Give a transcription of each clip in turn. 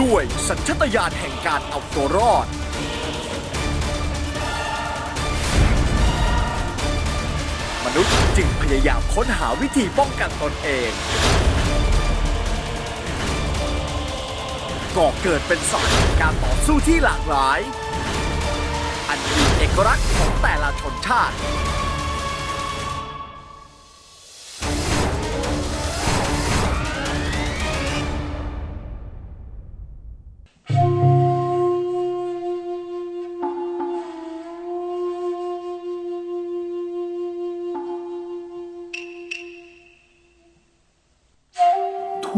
ด้วยสัญชาตญาณแห่งการเอาตัวรอด มนุษย์จึงพยายามค้นหาวิธีป้องกันตนเองก่อเกิดเป็นศาสตร์แห่งการต่อสู้ที่หลากหลาย อันมีเอกลักษณ์ของแต่ละชนชาติ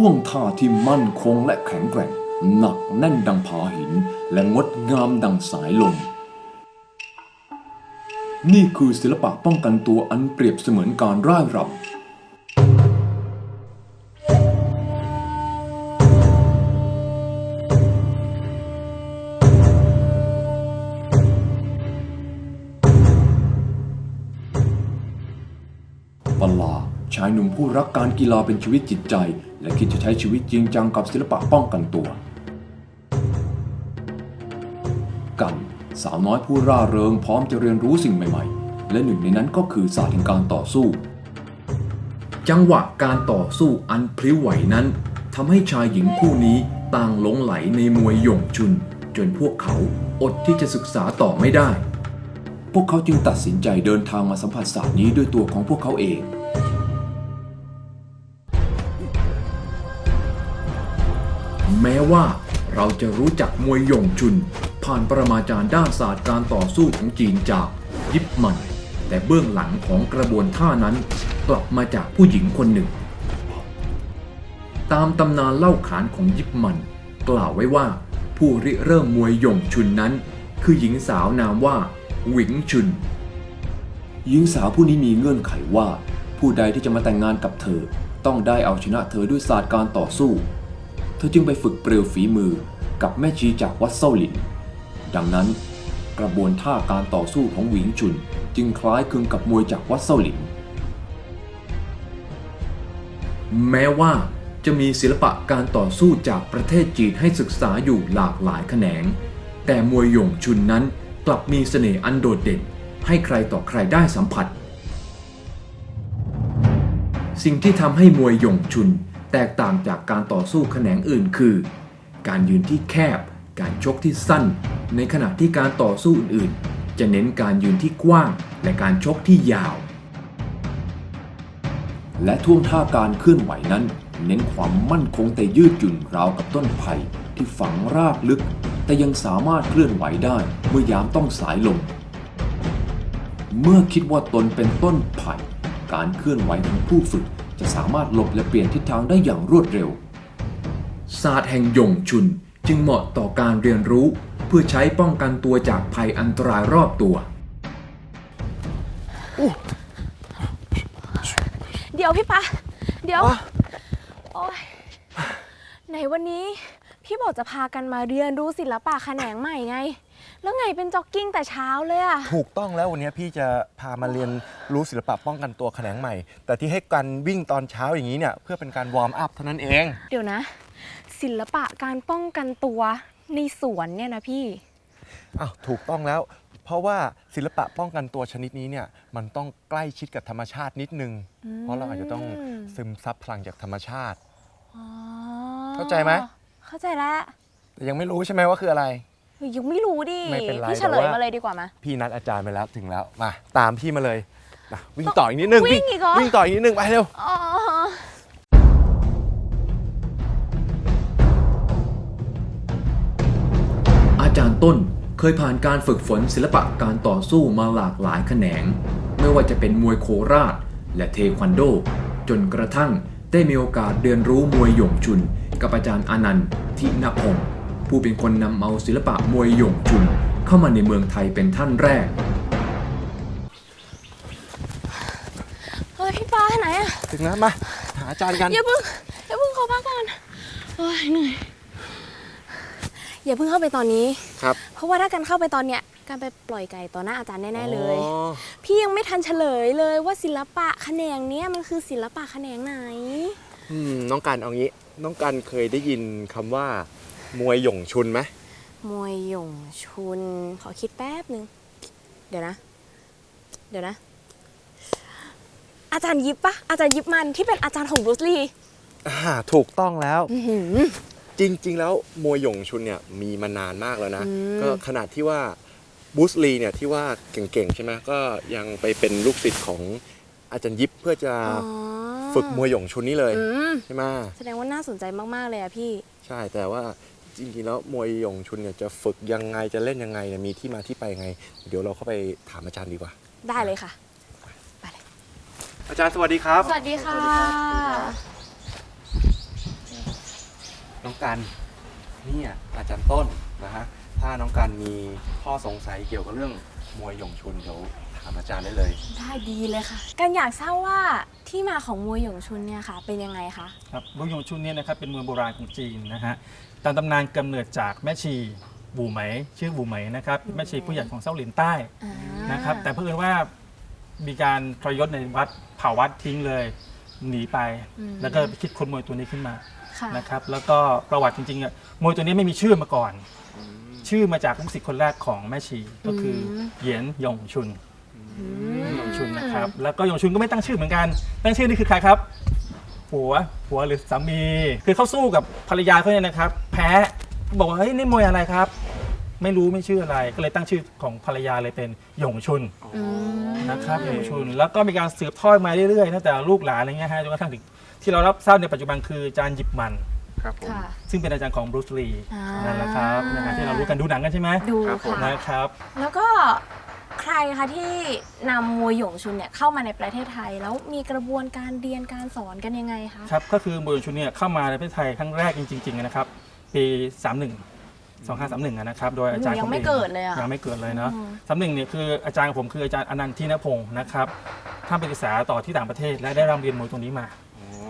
ท่วงท่าที่มั่นคงและแข็งแกร่ง หนักแน่นดังผาหิน และงดงามดังสายลม นี่คือศิลปะป้องกันตัวอันเปรียบเสมือนการร่ายรำปลา ชายหนุ่มผู้รักการกีฬาเป็นชีวิตจิตใจ และคิดจะใช้ชีวิตจริงจังกับศิลปะป้องกันตัว กันสาวน้อยผู้ร่าเริงพร้อมจะเรียนรู้สิ่งใหม่ๆ และหนึ่งในนั้นก็คือศาสตร์แห่งการต่อสู้ จังหวะการต่อสู้อันพลิ้วไหวนั้นทำให้ชายหญิงคู่นี้ต่างหลงไหลในมวยหย่งชุน จนพวกเขาอดที่จะศึกษาต่อไม่ได้ พวกเขาจึงตัดสินใจเดินทางมาสัมผัสศาสตร์นี้ด้วยตัวของพวกเขาเอง แม้ว่าเราจะรู้จักมวยหย่งชุน ผ่านปรมาจารย์ด้านศาสตร์การต่อสู้ของจีนจากยิปมัน แต่เบื้องหลังของกระบวนท่านั้นกลับมาจากผู้หญิงคนหนึ่ง ตามตำนานเล่าขานของยิปมัน กล่าวไว้ว่าผู้ริเริ่มมวยหย่งชุนนั้น คือหญิงสาวนามว่าหวิงชุน หญิงสาวผู้นี้มีเงื่อนไขว่า ผู้ใดที่จะมาแต่งงานกับเธอ ต้องได้เอาชนะเธอด้วยศาสตร์การต่อสู้ ธอจึงไปฝึกเปลวฝีมือกับแม่ชีจากวัดเซาหลิน ดังนั้นกระบวนท่าการต่อสู้ของหวิงชุนจึงคล้ายคลึงกับมวยจากวัดเซาหลิน แม้ว่าจะมีศิลปะการต่อสู้จากประเทศจีนให้ศึกษาอยู่หลากหลายแขนง แต่มวยหยงชุนนั้นกลับมีเสน่ห์อันโดดเด่น ให้ใครต่อใครได้สัมผัส สิ่งที่ทำให้มวยหยงชุน แตกต่างจากการต่อสู้แขนงอื่นคือ การยืนที่แคบ การชกที่สั้น ในขณะที่การต่อสู้อื่นๆ จะเน้นการยืนที่กว้าง และการชกที่ยาว และท่วงท่าการเคลื่อนไหวนั้น เน้นความมั่นคงแต่ยืดหยุ่นราวกับต้นไผ่ที่ฝังรากลึก แต่ยังสามารถเคลื่อนไหวได้เมื่อยามต้องสายลมเมื่อคิดว่าตนเป็นต้นไผ่ การเคลื่อนไหวของผู้ฝึก จะสามารถหลบและเปลี่ยนทิศทางได้อย่างรวดเร็ว ศาสตร์แห่งหยงชุนจึงเหมาะต่อการเรียนรู้ เพื่อใช้ป้องกันตัวจากภัยอันตรายรอบตัวเดี๋ยวพี่ปะเดี๋ยวโอ๊ยไหนวันนี้ พี่บอกจะพากันมาเรียนรู้ศิลปะแขนงใหม่ไง แล้วไงเป็นจ็อกกิ้งแต่เช้าเลยอะถูกต้องแล้ววันนี้พี่จะพามาเรียนรู้ศิลปะป้องกันตัวแขนงใหม่ แต่ที่ให้กันวิ่งตอนเช้าอย่างนี้เนี่ยเพื่อเป็นการวอร์มอัพเท่านั้นเอง เดี๋ยวนะ ศิลปะการป้องกันตัวในสวนเนี่ยนะพี่ อ้าวถูกต้องแล้ว เพราะว่าศิลปะป้องกันตัวชนิดนี้เนี่ยมันต้องใกล้ชิดกับธรรมชาตินิดนึง เพราะเราอาจจะต้องซึมซับพลังจากธรรมชาติอ๋อเข้าใจไหม เข้าใจแล้วแต่ยังไม่รู้ใช่ไหมว่าคืออะไรเฮ้ ยยังไม่รู้ดิ ไม่เป็นไรพี่เฉลแต่ยว่า มาเลยดีกว่ามาพี่นัดอาจารย์ไปแล้วถึงแล้วมาตามพี่มาเลยนะวิ่งต่ออีกนิดนึงวิ่งอีกเหรอ วิ่งต่ออีกนิดนึงไปเร็ว อ๋ออาจารย์ต้นเคยผ่านการฝึกฝนศิลปะการต่อสู้มาหลากหลายแขนง ไม่ว่าจะเป็นมวยโคราช และเทควันโด จนกระทั่งได้มีโอกาสเรียนรู้มวยหย่งชุน กับอาจารย์อานันต์ทินพงศ์ ผู้เป็นคนนำเอาศิลปะมวยหย่งชุนเข้ามาในเมืองไทยเป็นท่านแรก เฮ้ยพี่ปาไหนอะถึงแล้วมา หาอาจารย์กัน อย่าเพิ่งอย่าเพิ่งขอพักก่อนโอ้ยเหนื่อยอย่าเพิ่งเข้าไปตอนนี้ ครับ เพราะว่าถ้ากันเข้าไปตอนเนี้ยการไปปล่อยไก่ต่อหน้าอาจารย์แน่ๆเลย อ๋อ พี่ยังไม่ทันเฉลยเลยว่าศิลปะแขนงเนี้ยมันคือศิลปะแขนงไหน อืมน้องการเอางี้ น้องการเคยได้ยินคำว่า มวยหย่งชุนไหมมวยหย่งชุน ขอคิดแป๊บหนึ่งเดี๋ยวนะ เดี๋ยวนะ อาจารย์ยิปปะอาจารย์ยิปมันที่เป็นอาจารย์ของบรูซลีอ่าถูกต้องแล้วอื้อหือจริง ๆ แล้วมวยหย่งชุนเนี่ยมีมานานมากแล้วนะอืมก็ขนาดที่ว่าบูสลีเนี่ยที่ว่าเก่งๆ ใช่ไหมก็ยังไปเป็นลูกศิษย์ของอาจารย์ยิปเพื่อจะอ๋อฝึกมวยหย่งชุนนี้เลยอืมใช่ไหมแสดงว่าน่าสนใจมากๆเลยอะพี่ ใช่แต่ว่า จริงๆแล้วมวยหย่งชุนเนี่ยจะฝึกยังไงจะเล่นยังไงเนี่ยมีที่มาที่ไปยังไง เดี๋ยวเราเข้าไปถามอาจารย์ดีกว่า ได้เลยค่ะอาจารย์สวัสดีครับ สวัสดีค่ะ น้องกันเนี่ยอาจารย์ต้นนะฮะถ้าน้องกันมีข้อสงสัยเกี่ยวกับเรื่องมวยหย่งชุนเดี๋ยวถามอาจารย์ได้เลย ได้ดีเลยค่ะ กันอยากทราบว่าที่มาของมวยหยงชุนเนี่ยค่ะ เป็นยังไงคะ ครับมวยยงชุนเนี่ยนะครับเป็นมวยโบราณของจีนนะฮะ ตามตำนานกำเนิดจากแม่ชีบูไหม ชื่อบูไหมนะครับแม่ชีผู้ใหญ่ของเซาหลินใต้อ่านะครับ แต่เพื่อนว่ามีการทรยศในวัดเผาวัดทิ้งเลย หนีไปแล้วก็คิดค้นมวยตัวนี้ขึ้นมา ค่ะ นะครับแล้วก็ประวัติจริงๆอะมวยตัวนี้ไม่มีชื่อมาก่อน ชื่อมาจากลูกศิษย์คนแรกของแม่ชีก็คืออเหยียนหยงชุนหยงชุนนะครับแล้วก็หยงชุนก็ไม่ตั้งชื่อเหมือนกัน ตั้งชื่อนี่คือใครครับผัวผัวหรือสามี คือเขาสู้กับภรรยาเขาเนี่ยนะครับ แพ้บอกว่าเฮ้ยนี่มวยอะไรครับ ไม่รู้ไม่ชื่ออะไรก็เลยตั้งชื่อของภรรยาเลยเป็นหยงชุนนะครับหยงชุน แล้วก็มีการสืบทอดมาเรื่อยๆตั้งแต่ลูกหลานอะไรเงี้ยฮะจนกระทั่งถึงที่เรารับทราบในปัจจุบันคืออาจารย์หยิบมันครับผมค่ะซึ่งเป็นอาจารย์ของบรูซลีอ่านั่นแหละครับนะฮะที่เรารู้กันดูหนังกันใช่ไหมดูครับผมค่ะนะครับ แล้วก็ใครคะที่นำมวยหยงชุนเนี่ยเข้ามาในประเทศไทย แล้วมีกระบวนการเรียนการสอนกันยังไงคะครับก็คือมวยชุนเนี่ยเข้ามาในประเทศไทยครั้งแรกจริงๆนะครับ ปี31 2531อะนะครับ โดยอาจารย์หนูยังผมไม่องเกิดเลยอะยังไม่เกิดเลยเนาะอืมสามหนึ่งเนี่ยคืออาจารย์ของผมคืออาจารย์อนันต์ทินพงศ์นะครับท่านไปศึกษาต่อที่ต่างประเทศ และได้ร่ำเรียนมวยตรงนี้มา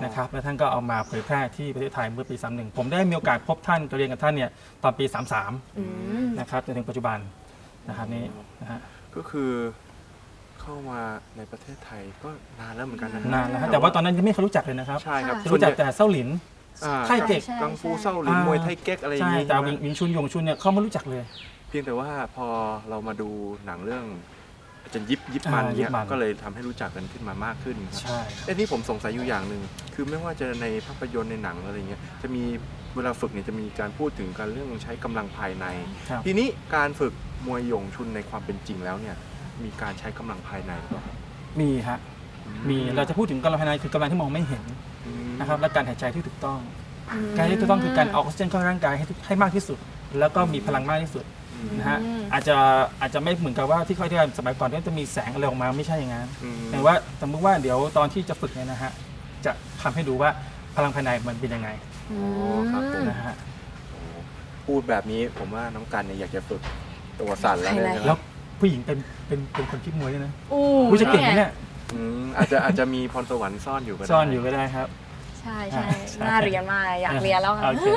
นะครับแล้วท่านก็เอามาเผยแพร่ที่ประเทศไทยเมื่อปี 31 ผมได้มีโอกาสพบท่านเรียนกับท่านเนี่ยตอนปี 33อืมนะครับจนถึงปัจจุบันนะครับนี่นะฮะก็คือเข้ามาในประเทศไทยก็นานแล้วเหมือนกันนะนานแล้วฮะแต่ว่าตอนนั้นยังไม่เคยรู้จักเลยนะครับใช่ครับค่ะรู้จักแต่เซาหลิน อ่าไทเก๊กใช่ กังฟูเศร้าหรือมวยไทเก๊กอะไรอย่างใช่นี้แต่ใช่ไหมวิงวิงชุนยงชุนเนี่ยเขาไม่รู้จักเลย เพียงแต่ว่าพอเรามาดูหนังเรื่องอาจารย์ยิบยิบมันอ่ายิเนี่ยบมัน ก็เลยทำให้รู้จักกันขึ้นมามากขึ้นครับ ใช่ เอ้นี่ผมสงสัยอยู่อย่างหนึ่งคือไม่ว่าจะในภาพยนตร์ในหนังอะไรเงี้ยจะมีเวลาฝึกเนี่ยจะมีการพูดถึงการเรื่องใช้กำลังภายใน ครับ ทีนี้การฝึกมวยหยงชุนในความเป็นจริงแล้วเนี่ยมีการใช้กำลังภายในหรือเปล่ามีฮะ มีเราจะพูดถึงกำลังภายในคือกำลังที่มองไม่เห็นนะครับและการหายใจที่ถูกต้อง การที่ถูกต้องคือการเอาออกซิเจนเข้าร่างกายให้ทุกให้มากที่สุด แล้วก็มีพลังมากที่สุดนะฮะอืมอาจจะอาจจะไม่เหมือนกับว่าที่เขาที่สมัยก่อนที่จะมีแสงอะไรออกมาไม่ใช่อย่างนั้นอืมแต่ว่าสมมติว่าเดี๋ยวตอนที่จะฝึกเนี่ยนะฮะจะทำให้ดูว่าพลังภายในมันเป็นยังไงอือ๋อครับผมมนะฮะพูดแบบนี้ผมว่าน้องกันเนี่ยอยากจะฝึกตัวสั่นแล้วเนี่ยภายในแล้วผู้หญิงเป็นเป็นเป็นคนคิดมวยด้วยนะอู้ผู้จะเก่งไหมเนี่ย อืมอาจจะอาจจะมีพรสวรรค์ซ่อนอยู่ก็ได้ ซ่อนอยู่ก็ได้ครับ ใช่ใช่ใช่ น่าเรียนมากอยากเรียนแล้วค่ะ โอเค